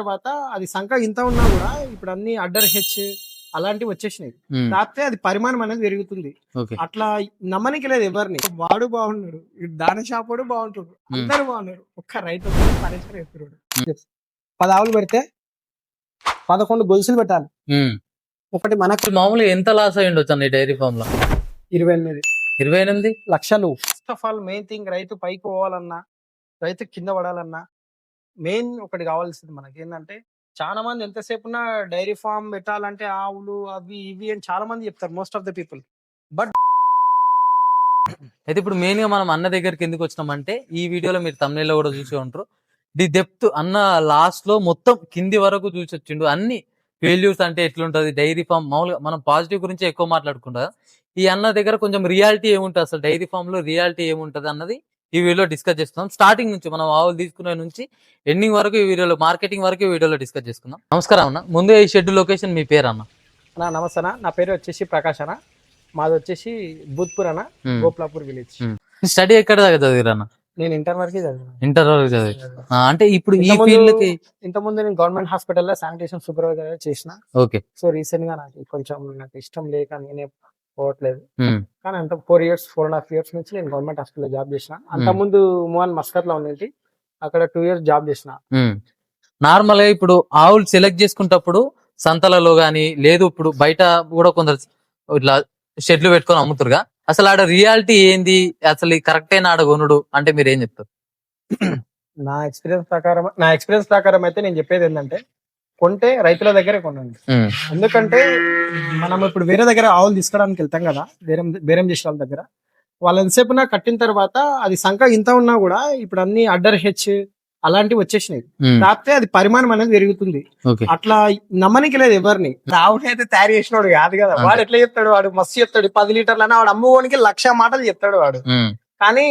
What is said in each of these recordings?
తర్వాత అది సంఖ ఇంత ఉన్నా కూడా ఇప్పుడు అన్ని అడ్డర్ హెచ్ అలాంటివి వచ్చేసినాయి. కాకపోతే అది పరిమాణం అనేది పెరుగుతుంది. అట్లా నమ్మనికి లేదు ఎవరిని. వాడు బాగున్నాడు దాని షాప్ వాడు బాగుంటాడు అందరు బాగున్నారు. ఒక్క రైతు ఎత్తున్నాడు పది ఆవులు పెడితే పదకొండు గొలుసులు పెట్టాలి. ఒకటి మనకు మామూలుగా ఎంత లాస్ అయ్యి ఉండొచ్చు ఈ డైరీ ఫామ్లో ఇరవై ఎనిమిది. ఇరవై ఎనిమిది? లక్షలు. First of all main thing రైతు పైకి పోవాలన్నా రైతు కింద పడాలన్నా మెయిన్ ఒకటి కావాల్సింది మనకి ఏంటంటే చాలా మంది ఎంతసేపు ఉన్నా డైరీ ఫామ్ పెట్టాలంటే ఆవులు అవి ఇవి అని చాలా మంది చెప్తారు most of the people. But అయితే ఇప్పుడు మెయిన్గా మనం అన్న దగ్గరికి ఎందుకు వచ్చినామంటే ఈ వీడియోలో మీరు తమిళలో కూడా చూసి ఉంటారు. ది డెప్త్ అన్న లాస్ట్లో మొత్తం కింది వరకు చూసి వచ్చిండు. అన్ని ఫెయిల్యూర్స్ అంటే ఎట్లుంటది డైరీ ఫామ్ మామూలుగా మనం పాజిటివ్ గురించి ఎక్కువ మాట్లాడుకుంటాం ఈ అన్న దగ్గర కొంచెం రియాలిటీ ఏముంటుంది అసలు? డైరీ ఫామ్లో రియాలిటీ ఏముంటది అన్నది ఈ వీడియోలో డిస్కస్ చేసుకుందాం స్టార్టింగ్ నుంచి మనం ఆవులు తీసుకునే నుంచి ఎండింగ్ వరకు ఈ వీడియోలో మార్కెటింగ్ వరకు ఈ వీడియోలో డిస్కస్ చేసుకుందాం. నమస్కారం అన్న. ముందు ఈ షెడ్ లొకేషన్ మీ పేరు అన్న? నా నమస్తే అన్న. నా పేరు వచ్చేసి ప్రకాష్ అన్న. మాది వచ్చేసి భూత్పూర్ అన్న. గోప్లాపూర్ విలేజ్. స్టడీ ఎక్కడ దాకా చదివారన్న నేను ఇంటర్ వరకు చదివాను. ఇంటర్ వరకు చదివి. ఆ, అంటే ఇప్పుడు ఈ ఫీల్డ్కి ఇంతకుముందు నేను గవర్నమెంట్ హాస్పిటల్లో శానిటేషన్ సూపర్వైజర్ చేసిన. ఓకే సో రీసెంట్గా నాకు కొంచెం నాకు ఇష్టం లేక నేనే పోవట్లేదు. కానీ అంత four years four and half years నుంచి నేను గవర్నమెంట్ హాస్పిటల్లో జాబ్ చేసిన. అంత. ముందు మోహన్ మస్కట్లో ఉండేది అక్కడ టూ ఇయర్స్ జాబ్ చేసిన. నార్మల్గా ఇప్పుడు ఆవులు సెలెక్ట్ చేసుకునేటప్పుడు సంతలలో గాని లేదు ఇప్పుడు బయట కూడా కొందరు ఇట్లా షెడ్లు పెట్టుకొని అమ్ముతారుగా. అసలు ఆడ రియాలిటీ ఏంది? అసలు కరెక్టేనా ఆడ కొనుడు అంటే మీరు ఏం చెప్తారు? నా ఎక్స్పీరియన్స్ ప్రకారం నా ఎక్స్పీరియన్స్ ప్రకారం అయితే నేను చెప్పేది ఏంటంటే కొంటే రైతుల దగ్గరే కొనండి. ఎందుకంటే మనం ఇప్పుడు వేరే దగ్గర ఆవులు తీసుకోవడానికి వెళ్తాం కదా బేరం బేరం చేసే వాళ్ళ దగ్గర. వాళ్ళు ఎంతసేపు కట్టిన తర్వాత అది సంఖ ఇంత ఉన్నా కూడా ఇప్పుడు అన్ని అడ్డర్ హెచ్ అలాంటివి వచ్చేసినాయి. కాకపోతే అది పరిమాణం అనేది పెరుగుతుంది. ఓకే. అట్లా నమ్మనికి లేదు ఎవరిని. ఆవుని అయితే తయారు చేసినోడు కాదు కదా. వాడు ఎట్లా చెప్తాడు? వాడు మస్తు చెప్తాడు. పది లీటర్లన్నా వాడు అమ్ముకోనికి లక్ష మాటలు చెప్తాడు వాడు. కానీ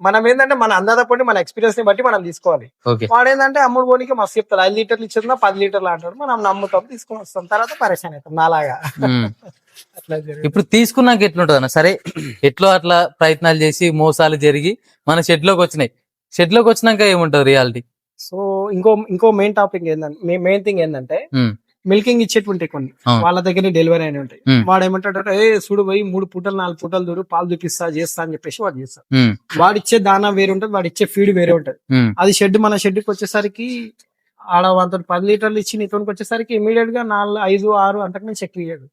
మనం ఏంటంటే మన అందాదపడి మన ఎక్స్పీరియన్స్ని బట్టి మనం తీసుకోవాలి. వాడు ఏంటంటే అమ్ముడు పోనీకి మస్తు చెప్తాడు. ఐదు లీటర్లు ఇచ్చిందా పది లీటర్లు అంటాడు. మనం నమ్ముతాం తీసుకొని వస్తాం. తర్వాత పరేషాన్ అవుతాం నాలాగా. ఇప్పుడు తీసుకున్నాక ఎట్లుంటది అన్న సరే ఎట్లో అట్లా ప్రయత్నాలు చేసి మోసాలు జరిగి మన షెడ్లోకి వచ్చినాయి. షెడ్లోకి వచ్చినాక ఏముంటది రియాలిటీ? సో ఇంకో ఇంకో మెయిన్ టాపిక్ ఏంటంటే మెయిన్ థింగ్ ఏంటంటే. మిల్కింగ్ ఇచ్చేటి ఉంటాయి కొన్ని. వాళ్ళ దగ్గర డెలివరీ అయిన ఉంటాయి. వాడు ఏమంటాడు ఏ చూడు పోయి మూడు పూటలు నాలుగు పూటలు దూరు పాలు చూపిస్తా చేస్తా అని చెప్పేసి వాడు చేస్తాడు. ఉమ్, వాడు ఇచ్చే దానా వేరే ఉంటుంది వాడు ఇచ్చే ఫీడ్ వేరే ఉంటది. అది షెడ్ మన షెడ్కి వచ్చేసరికి ఆడ వంత పది లీటర్లు ఇచ్చి నీతోనికి వచ్చేసరికి ఇమీడియట్గా నాలుగు ఐదు ఆరు అంతకు మించి ఎక్కువ ఇయ్యడు.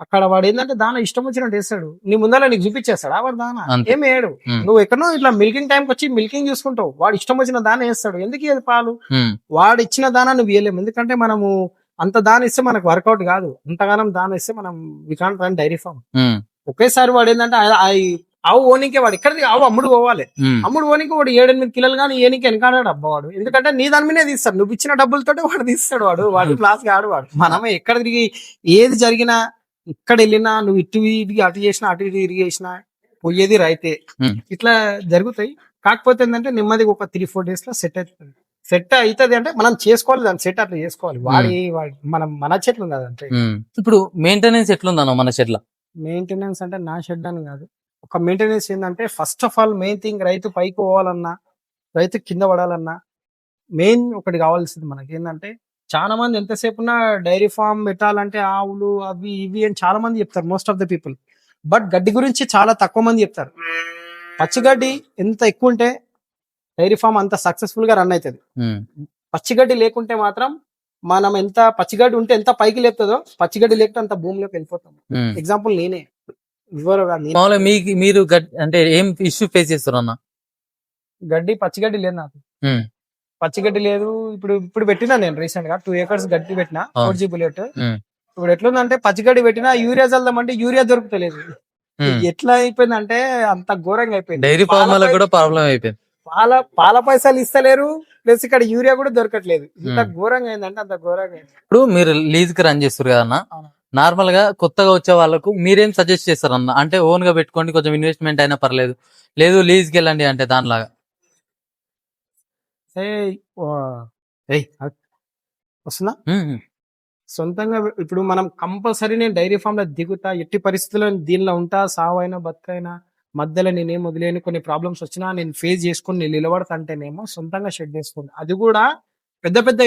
అక్కడ వాడు ఏంటంటే దాన ఇష్టం వచ్చినట్టు వేస్తాడు నీ ముందర నీకు చూపించేస్తాడు ఆ వాడు దాన. ఏం వేయడు. నువ్వు ఎక్కడో ఇట్లా మిల్కింగ్ టైంకి వచ్చి మిల్కింగ్ చూసుకుంటావు. వాడు ఇష్టం వచ్చిన దాన వేస్తాడు. ఎందుకు ఇయ్యదు పాలు? వాడు ఇచ్చిన దానా నువ్వు ఇవ్వలేము ఎందుకంటే మనము అంత దాని ఇస్తే మనకు వర్కౌట్ కాదు. అంతగానం దాని ఇస్తే మనం వికాంట్ రన్ డైరీ ఫామ్ ఒకేసారి వాడు ఏంటంటే ఆవు ఓనికే వాడు. ఇక్కడ ఆవు అమ్ముడు పోవాలి. అమ్ముడు ఓనికి వాడు ఏడెనిమిది కిలోలు కానీ ఏనికి వెనకాడాడు అబ్బా వాడు ఎందుకంటే నీ దాని మీదే తీస్తాడు. నువ్వు ఇచ్చిన డబ్బులతోటే వాడు తీస్తాడు వాడు. వాడు క్లాస్ కాడు వాడు. మనమే ఎక్కడ తిరిగి ఏది జరిగినా ఇక్కడ వెళ్ళినా నువ్వు ఇటు ఇటు అటు చేసినా అటు ఇటు తిరిగి చేసినా పోయేది రైతే. ఇట్లా జరుగుతాయి. కాకపోతే ఏంటంటే నెమ్మదిగా ఒక త్రీ ఫోర్ డేస్లో సెట్ అవుతుంది. సెట్ అవుతుంది అంటే మనం చేసుకోవాలి దాన్ని సెట్ అట్లా చేసుకోవాలి. వాడి వాడి మనం మన చెట్లు ఉంది అదంటే. ఇప్పుడు మెయింటెనెన్స్ ఎట్లుందన్న మన షెడ్లో మెయింటెనెన్స్ అంటే నా షెడ్ అని కాదు. ఒక మెయింటెనెన్స్ ఏంటంటే first of all main thing రైతు పైకి పోవాలన్నా రైతు కింద పడాలన్నా మెయిన్ ఒకటి కావాల్సింది మనకి ఏంటంటే చాలా మంది ఎంతసేపు ఉన్నా డైరీ ఫామ్ పెట్టాలంటే ఆవులు అవి ఇవి అని చాలా మంది చెప్తారు most of the people but గడ్డి గురించి చాలా తక్కువ మంది చెప్తారు. పచ్చిగడ్డి ఎంత ఎక్కువ ఉంటే డైరీ ఫామ్ అంత సక్సెస్ఫుల్గా రన్ అవుతుంది పచ్చిగడ్డి లేకుంటే మాత్రం మనం ఎంత పచ్చిగడ్డి ఉంటే ఎంత పైకి లేపుతుందో పచ్చిగడ్డి లేకుంటే అంత భూమిలోకి వెళ్ళిపోతాం. ఎగ్జాంపుల్ నేనే. మామూలుగా మీకు మీరు అంటే ఏం ఇష్యూ ఫేస్ చేస్తారు అన్న గడ్డి పచ్చిగడ్డి లేదు నాకు. పచ్చిగడ్డి లేదు ఇప్పుడు ఇప్పుడు పెట్టినా నేను రీసెంట్గా టూ ఏకర్స్ గడ్డి పెట్టినా. Four G bullet. ఇప్పుడు ఎట్లుందంటే పచ్చిగడ్డి పెట్టినా యూరియా చల్దామంటే యూరియా దొరుకుతలేదు. ఎట్లా అయిపోయిందంటే అంత ఘోరంగా అయిపోయింది డైరీ పై- కూడా ప్రాబ్లం అయిపోయింది పాల పాల పైసలు ఇస్తలేరు ప్లస్ ఇక్కడ యూరియా కూడా దొరకట్లేదు. ఇంత. ఘోరంగా అయిందంటే అంత ఘోరంగా అయింది. ఇప్పుడు మీరు లీజ్కి రన్ చేస్తారు కదా అన్న? అవును. నార్మల్గా కొత్తగా వచ్చే వాళ్ళకు మీరేం సజెస్ట్ చేస్తారు అన్న? అంటే ఓన్గా పెట్టుకోండి కొంచెం ఇన్వెస్ట్మెంట్ అయినా పర్లేదు. లేదు లీజ్కి వెళ్ళండి అంటే దానిలాగా. ఉమ్, సొంతంగా ఇప్పుడు మనం కంపల్సరీ నేను డైరీ ఫామ్లో దిగుతా ఎట్టి పరిస్థితుల్లో దీనిలో ఉంటా సావైనా బతుకైనా మధ్యలో నేనేం వదిలేని కొన్ని ప్రాబ్లమ్స్ వచ్చినా నేను ఫేస్ చేసుకుని నేను నిలబడతా అంటేనేమో సొంతంగా షెడ్ చేసుకోండి అది కూడా పెద్ద పెద్ద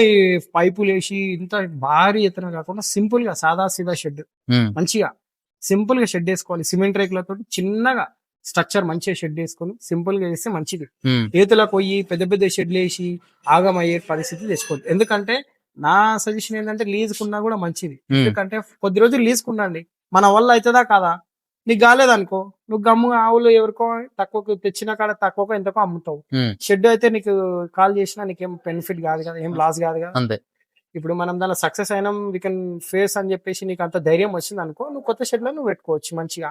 పైపులు వేసి ఇంత భారీ ఎత్తున కాకుండా సింపుల్గా సాదా సీదా షెడ్ మంచిగా సింపుల్గా షెడ్ వేసుకోవాలి సిమెంట్ రేకులతో చిన్నగా స్ట్రక్చర్ మంచిగా షెడ్ వేసుకొని సింపుల్గా వేస్తే మంచిది. ఉమ్, ఏతులకు పోయి పెద్ద పెద్ద షెడ్లు వేసి ఆగమయ్యే పరిస్థితి తెచ్చుకోవద్దు. ఎందుకంటే నా సజెషన్ ఏంటంటే లీజ్ కున్నా కూడా మంచిది. ఎందుకంటే కొద్ది రోజులు లీజ్ కున్నండి. మన వల్ల అవుతుందా కాదా? నీకు కాలేదనుకో నువ్వు గమ్ము ఆవులు ఎవరికో తక్కువ తెచ్చిన కాడ తక్కువ ఎంతకో అమ్ముతావు. షెడ్ అయితే నీకు కాల్ చేసినా నీకేం బెనిఫిట్ కాదు కదా ఏం లాస్ కాదు కదా. అంతే. ఇప్పుడు మనం దానిలో సక్సెస్ అయినాం వీ కెన్ ఫేస్ అని చెప్పేసి నీకు అంత ధైర్యం వచ్చింది అనుకో నువ్వు కొత్త షెడ్లో నువ్వు పెట్టుకోవచ్చు మంచిగా.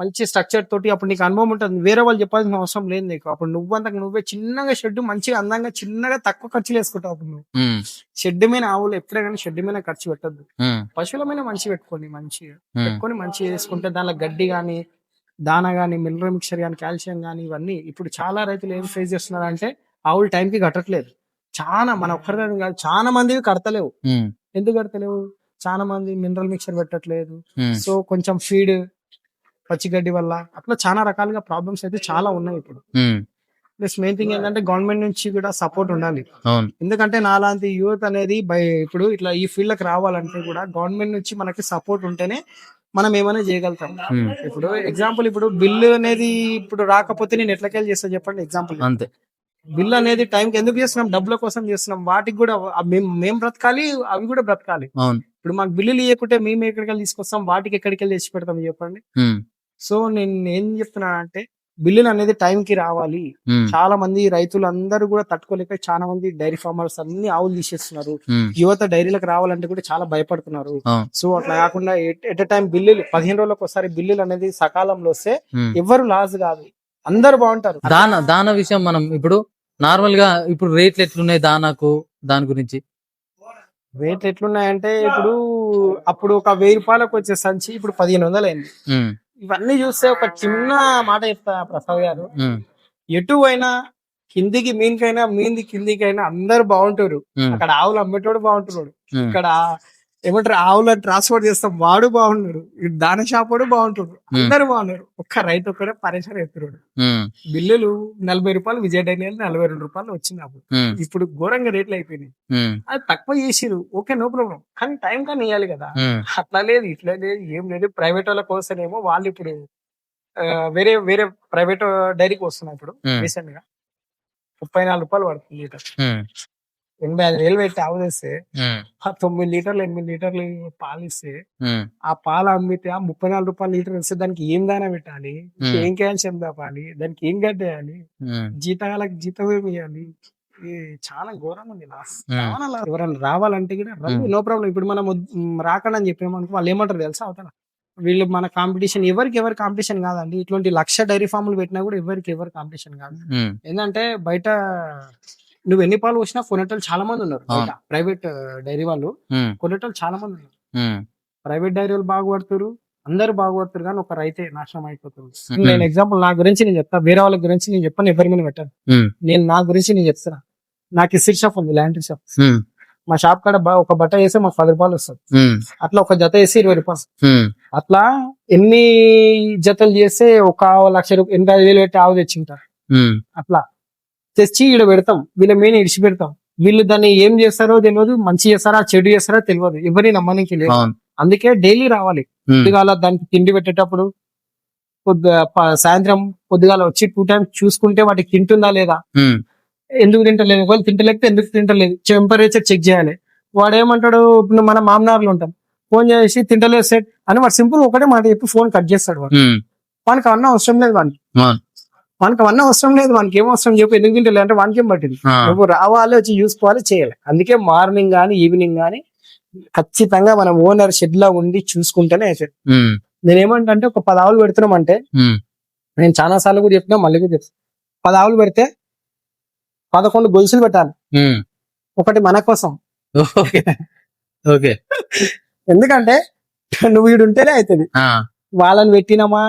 మంచి స్ట్రక్చర్ తోటి అప్పుడు నీకు అనుభవం ఉంటుంది. వేరే వాళ్ళు చెప్పాల్సిన అవసరం లేదు నీకు. అప్పుడు నువ్వంతకు నువ్వే చిన్నగా షెడ్ మంచిగా అందంగా చిన్నగా తక్కువ ఖర్చులు వేసుకుంటావు అప్పుడు నువ్వు. షెడ్ మీద ఆవులు ఎప్పుడే కానీ షెడ్ మీద ఖర్చు పెట్టద్దు. పశువుల మీద మంచి పెట్టుకోండి మంచిగా పెట్టుకొని మంచిగా వేసుకుంటే దానిలో గడ్డి కానీ దానా కానీ మినరల్ మిక్చర్ కానీ కాల్షియం కానీ ఇవన్నీ ఇప్పుడు చాలా రైతులు ఏం ఫేస్ చేస్తున్నారు అంటే ఆవులు టైంకి కట్టట్లేదు. చాలా మన ఒక్కరిదాని కాదు చాలా మంది కడతలేవు. ఎందుకు కడతలేవు? చాలా మంది మినరల్ మిక్చర్ పెట్టట్లేదు. సో కొంచెం ఫీడ్ పచ్చిగడ్డి వల్ల అట్లా చాలా రకాలుగా ప్రాబ్లమ్స్ అయితే చాలా ఉన్నాయి ఇప్పుడు. ప్లస్ మెయిన్ థింగ్ ఏంటంటే గవర్నమెంట్ నుంచి కూడా సపోర్ట్ ఉండాలి. ఎందుకంటే నాలాంటి యూత్ అనేది బై ఇప్పుడు ఇట్లా ఈ ఫీల్డ్కి రావాలంటే కూడా గవర్నమెంట్ నుంచి మనకి సపోర్ట్ ఉంటేనే మనం ఏమైనా చేయగలుగుతాం. ఇప్పుడు ఎగ్జాంపుల్ ఇప్పుడు బిల్లు అనేది ఇప్పుడు రాకపోతే నేను ఎట్లకెళ్ళి చేస్తా చెప్పండి ఎగ్జాంపుల్. అంతే. బిల్ అనేది టైంకి ఎందుకు చేస్తున్నాం? డబ్బుల కోసం చేస్తున్నాం. వాటికి కూడా మేము మేము బ్రతకాలి అవి కూడా బ్రతకాలి. ఇప్పుడు మాకు బిల్లులు ఇవ్వకుంటే మేము ఎక్కడికి వెళ్ళి తీసుకొస్తాం? వాటికి ఎక్కడికి వెళ్ళి తెచ్చి పెడతాం చెప్పండి. సో నేను ఏం చెప్తున్నా అంటే బిల్లులు అనేది టైం కి రావాలి చాలా మంది రైతులు అందరూ కూడా తట్టుకోలేక చాలా మంది డైరీ ఫార్మర్స్ అన్ని ఆవులు తీసేస్తున్నారు. యువత డైరీలకు రావాలంటే కూడా చాలా భయపడుతున్నారు. సో అట్లా కాకుండా ఎట్ ఎ టైం బిల్లులు పదిహేను రోజులకు ఒకసారి బిల్లులు అనేది సకాలంలో వస్తే. ఎవరు లాస్ కాదు. అందరు బాగుంటారు. దాన దాన విషయం మనం ఇప్పుడు నార్మల్గా ఇప్పుడు రేట్లు ఎట్లున్నాయి దానాకు దాని గురించి? రేట్లు ఎట్లున్నాయంటే ఇప్పుడు అప్పుడు ఒక వెయ్యి రూపాయలకు వచ్చే సంచి ఇప్పుడు పదిహేను వందలు అయింది ఇవన్నీ చూస్తే ఒక చిన్న మాట చెప్తా ప్రసాద్ గారు. ఎటు అయినా కిందికి మీనికైనా మీంది కిందికైనా అందరు బాగుంటారు. అక్కడ ఆవులు అమ్మేటోడు బాగుంటున్నాడు. ఇక్కడ ఏమంటారు? ఆవులను ట్రాన్స్పోర్ట్ చేస్తాం. వాడు బాగున్నాడు దాన షాప్ వాడు బాగుంటాడు అందరు బాగున్నారు. ఒక్క రైతు ఒక్కడే పరేషాన్ ఎత్తున్నాడు బిల్లులు నలభై రూపాయలు విజయ డైరీ నలభై రెండు రూపాయలు వచ్చింది అప్పుడు ఇప్పుడు ఘోరంగా రేట్లు అయిపోయినాయి. అది తక్కువ చేసిరు ఓకే నో ప్రాబ్లం కానీ టైం కానీ ఇవ్వాలి కదా. అట్లా లేదు ఇట్లా లేదు ఏం లేదు. ప్రైవేట్ వాళ్ళ కోసమేమో వాళ్ళు ఇప్పుడు వేరే వేరే ప్రైవేట్ డైరీకి వస్తున్నాయి ఇప్పుడు రీసెంట్గా ముప్పై నాలుగు రూపాయలు పడుతుంది లీటర్. ఎనభై ఐదు వేలు పెట్టి ఆవు తెస్తే ఉమ్, ఆ తొమ్మిది లీటర్లు ఎనిమిది లీటర్లు పాలు ఇస్తే ఆ పాలు అమ్మితే ఆ ముప్పై నాలుగు రూపాయలు లీటర్ ఇస్తే దానికి ఏం దానా పెట్టాలి. ఏం కాల్షియం దాపాలి దానికి ఏం గడ్డేయాలి జీతాలకు జీతం ఏమి ఇవ్వాలి చాలా ఘోరంగా ఉంది లాస్. చాలా. ఎవరైనా రావాలంటే కూడా రండి. No problem. ఇప్పుడు మనం రాకండి అని చెప్పామనుకో వాళ్ళు ఏమంటారు తెలుసా అవుతారా వీళ్ళు మన కాంపిటీషన్ ఎవరికి ఎవరి కాంపిటీషన్ కాదండి. ఇటువంటి లక్ష డైరీ ఫామ్లు పెట్టినా కూడా ఎవరికి ఎవరి కాంపిటీషన్ కాదు. ఏంటంటే బయట నువ్వు ఎన్ని పాలు వచ్చినా కొనేటోళ్ళు చాలా మంది ఉన్నారు. ప్రైవేట్ డైరీ వాళ్ళు కొనేటోళ్ళు చాలా మంది ఉన్నారు ప్రైవేట్ డైరీ వాళ్ళు బాగుపడుతారు అందరు బాగుపడుతారు కానీ ఒక రైతే నాశనం అయిపోతుంది. నేను ఎగ్జాంపుల్ నా గురించి నేను చెప్తా వేరే వాళ్ళ గురించి నేను చెప్పాను ఎవరి మీద పెట్టాను. నేను నా గురించి నేను చెప్తున్నా. నాకు ఇసిర్ షాప్ ఉంది ల్యాండ్ షాప్. మా షాప్ కాడ ఒక బట్ట వేస్తే మాకు పది రూపాయలు వస్తుంది. అట్లా ఒక జత వేసి ఇరవై రూపాయలు. అట్లా ఎన్ని జతలు చేస్తే ఒక లక్ష రూపాయలు ఎనభై ఐదు వేలు పెట్టి ఆవు తెచ్చింటారు. అట్లా. తెచ్చి ఈడ పెడతాం. వీళ్ళ మీద ఇడిచి పెడతాం వీళ్ళు దాన్ని ఏం చేస్తారో తెలియదు మంచి చేస్తారా చెడు చేస్తారా తెలియదు ఎవరిని నమ్మడానికి లేదు. అందుకే డైలీ రావాలి. పొద్దుగాల దానికి తిండి పెట్టేటప్పుడు సాయంత్రం పొద్దుగాల వచ్చి టూ టైమ్స్ చూసుకుంటే వాటికి తింటుందా లేదా? ఎందుకు తింటలేదు? ఒకవేళ తింటలేకపోతే ఎందుకు తింటలేదు? టెంపరేచర్ చెక్ చేయాలి. వాడు ఏమంటాడు ఇప్పుడు మన మామనార్లు ఉంటాం. ఫోన్ చేసి తింటలేదు సెట్ అని వాడు సింపుల్ ఒకటే మాట చెప్పి ఫోన్ కట్ చేస్తాడు వాడు. వానికి అవన్నీ అవసరం లేదు అవును. వానికి అవన్నీ అవసరం లేదు వానికి ఏం అవసరం చెప్పి ఎందుకు తింటలేదు అంటే వానికి ఏం పట్టింది నువ్వు రావాలి వచ్చి చూసుకోవాలి చేయాలి. అందుకే మార్నింగ్ గానీ ఈవినింగ్ గానీ ఖచ్చితంగా మనం ఓనర్ షెడ్లో ఉండి చూసుకుంటేనే అవుతుంది ఉమ్, నేను ఏమంటే ఒక పది ఆవులు పెడుతున్నామంటే ఉమ్, నేను చాలా సార్లు కూడా చెప్పినా మళ్ళీ కూడా చెప్తాను పది ఆవులు పెడితే పదకొండు గొలుసులు పెట్టాలి. ఒకటి మన కోసం. ఓకే. ఎందుకంటే నువ్వు వీడు ఉంటేనే అవుతుంది వాళ్ళని పెట్టినామా?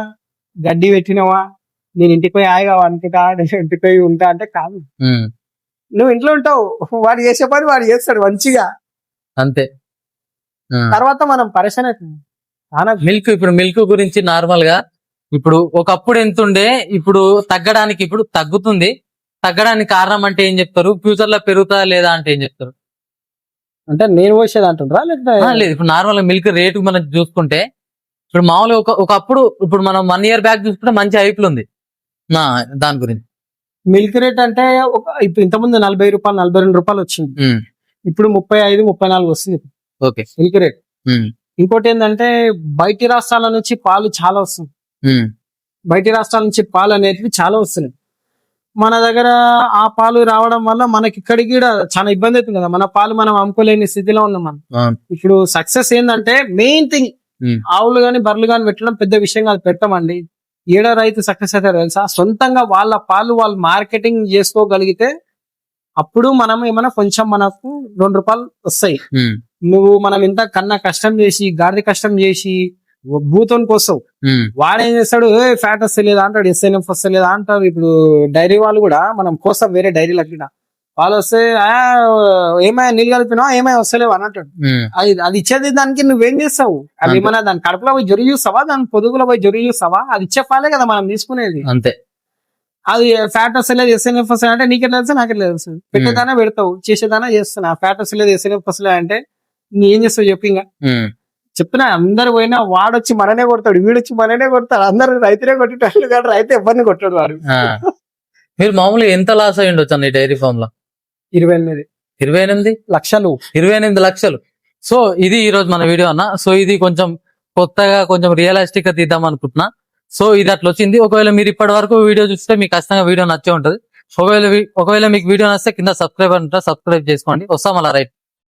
గడ్డి పెట్టినామా? నేను ఇంటికి పోయి హాయిగా వండుతా ఇంటికి పోయి ఉంటా అంటే కాదు. నువ్వు ఇంట్లో ఉంటావు. వాడు చేసే పని వాడు చేస్తాడు మంచిగా. అంతే. తర్వాత మనం చాలా మిల్క్ ఇప్పుడు మిల్క్ గురించి నార్మల్గా ఇప్పుడు ఒకప్పుడు ఎంత ఉండే ఇప్పుడు తగ్గడానికి ఇప్పుడు తగ్గుతుంది. తగ్గడానికి కారణం అంటే ఏం చెప్తారు? ఫ్యూచర్లో పెరుగుతా లేదా అంటే ఏం చెప్తారు? అంటే నేను పోసేది అంటుండ్రా లేదు. ఇప్పుడు నార్మల్ మిల్క్ రేటు మనం చూసుకుంటే ఇప్పుడు మామూలుగా ఒక ఒకప్పుడు ఇప్పుడు మనం వన్ ఇయర్ బ్యాక్ చూసుకుంటే మంచి హైప్లు ఉంది. దాని గురించి. మిల్క్ రేట్ అంటే ఒక ఇప్పుడు ఇంతకుముందు నలభై రూపాయలు నలభై రెండు రూపాయలు వచ్చింది. ఇప్పుడు ముప్పై ఐదు ముప్పై నాలుగు వస్తుంది ఓకే. Milk rate. ఇంకోటి ఏంటంటే బయటి రాష్ట్రాల నుంచి పాలు చాలా వస్తుంది బయటి రాష్ట్రాల నుంచి పాలు అనేటివి చాలా వస్తున్నాయి. మన దగ్గర ఆ పాలు రావడం వల్ల మనకి ఇక్కడికి కూడా చాలా ఇబ్బంది అవుతుంది కదా. మన పాలు మనం అమ్ముకోలేని స్థితిలో ఉన్నాం మనం. ఇప్పుడు సక్సెస్ ఏంటంటే మెయిన్ థింగ్ ఆవులు గాని బర్రెలు గాని పెట్టడం పెద్ద విషయం కాదు. పెట్టమండి. ఏడో రైతు సక్సెస్ అవుతారు తెలుసా? సొంతంగా వాళ్ళ పాలు వాళ్ళు మార్కెటింగ్ చేసుకోగలిగితే అప్పుడు మనం ఏమైనా కొంచెం మనకు రెండు రూపాయలు వస్తాయి. నువ్వు మనం ఇంత కన్నా కష్టం చేసి గాడిద కష్టం చేసి వస్తావు ఉమ్, వాడేం చేస్తాడు? ఏ ఫ్యాట్ వస్తలేదా అంటాడు ఎస్ఎన్ఎఫ్ వస్తలేదా అంటారు ఇప్పుడు డైరీ వాళ్ళు కూడా మనం కోసం వేరే డైరీలకు వాళ్ళు వస్తే "ఆ, ఏమైనా నీళ్ళు కలిపినావా? ఏమైనా వస్తలేవా? అని అంటాడు. ఉమ్, అది అది ఇచ్చేది దానికి నువ్వేం చేస్తావు? అది అంతే. ఏమన్నా దాని కడుపులో పోయి జొరి చూస్తావా? దాని పొదుగులో పోయి జొరి చూస్తావా? అది ఇచ్చే పాలే కదా మనం తీసుకునేది. అంతే. అది ఫ్యాట్ వస్తలేదు ఎస్ఎన్ఎఫ్ వస్తలేదు అంటే నీకెట్లా తెలుసు నాకెట్లా తెలుసు? పెట్టేదానా పెడతావు? చేసేదానా చేస్తున్నా? ఫ్యాట్ వస్తలేదు ఎస్ఎన్ఎఫ్ వస్తలేదు అంటే నీ ఏం చేస్తావు చెప్పు ఇంకా. చెప్పిన అందరు పోయినా వాడొచ్చి మననే కొడతాడు వీడొచ్చి మననే కొడతాడు. అందరు రైతునే కొట్టేటట్లు కాదు రైతు ఎవరిని కొట్టాడు వాడు. మీరు మామూలుగా ఎంత లాస్ అయ్యి ఉండొచ్చు అన్న ఈ డైరీ ఫామ్లో ఇరవై ఎనిమిది. ఇరవై ఎనిమిది? లక్షలు. ఇరవై ఎనిమిది లక్షలు. సో ఇది ఈ రోజు మన వీడియో అన్న. సో ఇది కొంచెం కొత్తగా కొంచెం రియలిస్టిక్గా తీద్దాం అనుకుంటున్నా. సో ఇది అట్లా వచ్చింది. ఒకవేళ మీరు ఇప్పటి వరకు వీడియో చూస్తే మీకు ఖచ్చితంగా వీడియో నచ్చే ఉంటది. ఒకవేళ ఒకవేళ మీకు వీడియో నచ్చితే కింద సబ్స్క్రైబ్ అంటారా సబ్స్క్రైబ్ చేసుకోండి. వస్తాం అలా రైట్.